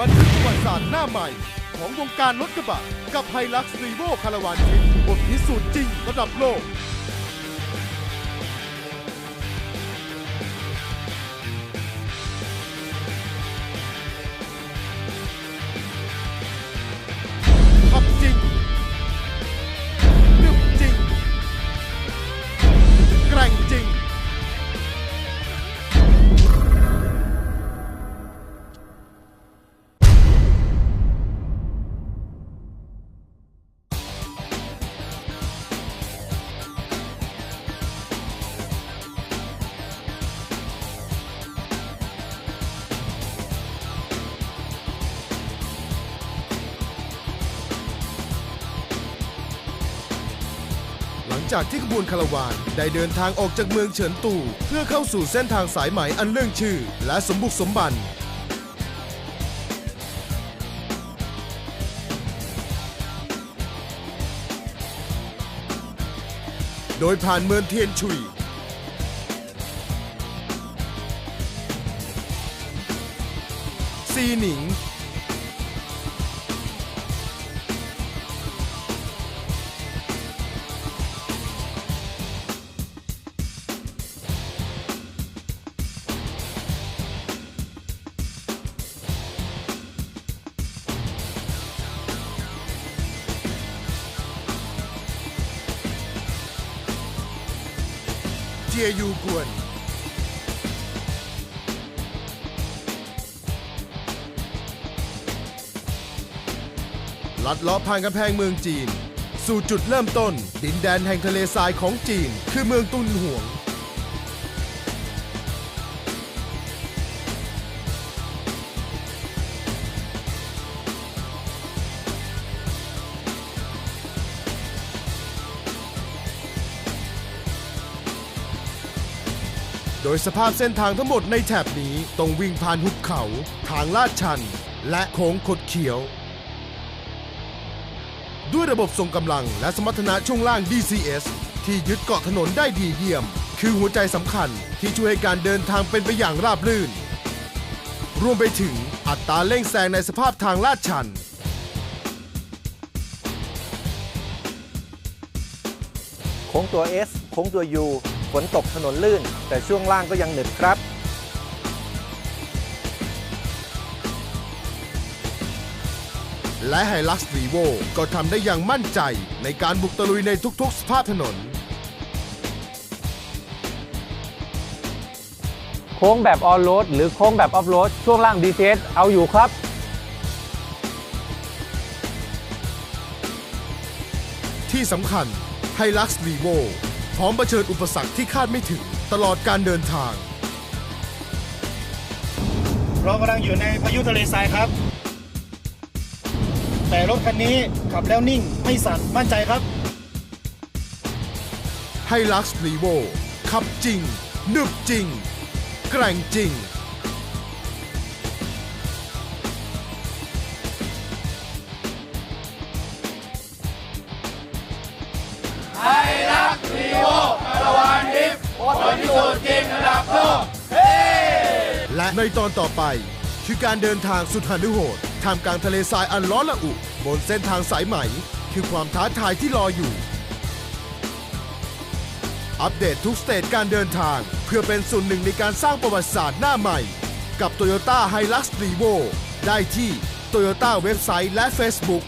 บันทึกประวัติศาสตร์หน้าใหม่ ของวงการรถกระบะ กับไฮลักซ์รีโวคาราวานชิปบทพิสูจน์จริงระดับโลก จากที่ขบวนคาราวานได้เดินทางออกจากเมืองเฉินตูเพื่อเข้าสู่เส้นทางสายไหมอันเรื่องชื่อ และสมบุกสมบันโดยผ่านเมืองเทียนชุย ซีหนิง เจียยูกวนลัดเลาะผ่านกำแพงเมืองจีน สู่จุดเริ่มต้น ดินแดนแห่งทะเลทรายของจีน คือเมืองตุนหวง โดยสภาพเส้นทางทั้งหมดในแถบนี้ต้องวิ่งผ่านหุบเขา ทางลาดชัน และโค้งคดเขียว ด้วยระบบทรงกำลังและสมรรถนะช่วงล่าง DCS ที่ยึดเกาะถนนได้ดีเยี่ยม คือหัวใจสำคัญที่ช่วยให้การเดินทางเป็นไปอย่างราบรื่น รวมไปถึงอัตราเร่งแซงในสภาพทางลาดชันโค้งตัว S โค้งตัว U ฝนตกถนนลื่น แต่ช่วงล่างก็ยังหนึบครับ และไฮลักซ์รีโวก็ทำได้อย่างมั่นใจในการบุกตะลุยในทุกๆ สภาพถนน โค้งแบบออนโรดหรือโค้งแบบออฟโรดช่วงล่าง DCS เอาอยู่ครับที่สำคัญไฮลักซ์รีโว พร้อมเผชิญอุปสรรคที่คาดไม่ถึงตลอดการเดินทาง เรากำลังอยู่ในพายุทะเลทรายครับ แต่รถคันนี้ขับแล้วนิ่งไม่สั่นมั่นใจครับไฮลักซ์รีโวขับจริงนึบจริง แกร่งจริง ในตอนต่อไป คือการเดินทางสุดหันโหดท่ามกลางทะเลทรายอันร้อนระอุ บนเส้นทางสายไหม คือความท้าทายที่รออยู่ อัปเดตทุกสเตจการเดินทาง เพื่อเป็นส่วนหนึ่งในการสร้างประวัติศาสตร์หน้าใหม่ กับ Toyota Hilux Revo ได้ที่ Toyota เว็บไซต์และ Facebook